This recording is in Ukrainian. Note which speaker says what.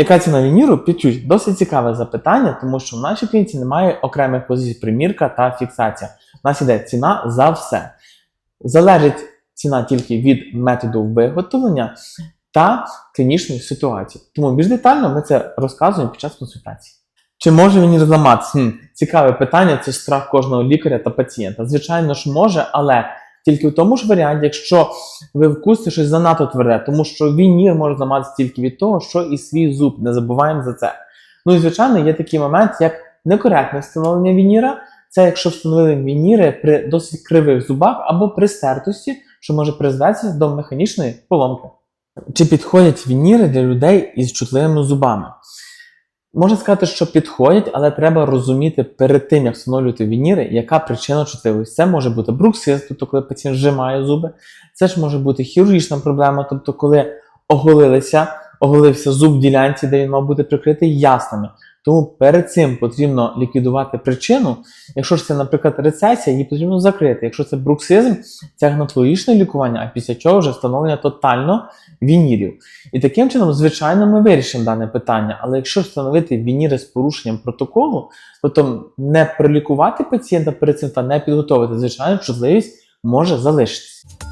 Speaker 1: Яка ціна вініру? Підчуть досить цікаве запитання, тому що в нашій клініці немає окремих позицій примірка та фіксація. У нас іде ціна за все. Залежить ціна тільки від методу виготовлення та клінічної ситуації. Тому більш детально ми це розказуємо під час консультації. Чи може він зламатися? Хм, цікаве питання, це страх кожного лікаря та пацієнта. Звичайно ж може, але тільки в тому ж варіанті, якщо ви вкусите щось занадто тверде, тому що вінір може зламатися тільки від того, що і свій зуб, не забуваємо за це. Ну і звичайно, є такий момент, як некоректне встановлення вініра. Це якщо встановили вініри при досить кривих зубах або при стертості, що може призвести до механічної поломки. Чи підходять вініри для людей із чутливими зубами? Можна сказати, що підходять, але треба розуміти перед тим, як встановлювати вініри, яка причина чутливості. Це може бути бруксиз, тобто коли пацієнт зжимає зуби. Це ж може бути хірургічна проблема, тобто коли оголилися, оголився зуб в ділянці, де він мав бути прикритий ясними. Тому перед цим потрібно ліквідувати причину. Якщо ж це, наприклад, рецесія, її потрібно закрити. Якщо це бруксизм, це гнатологічне лікування, а після чого вже встановлення тотально вінірів. І таким чином, звичайно, ми вирішимо дане питання. Але якщо встановити вініри з порушенням протоколу, то не пролікувати пацієнта перед цим та не підготовити, звичайно, чутливість може залишитися.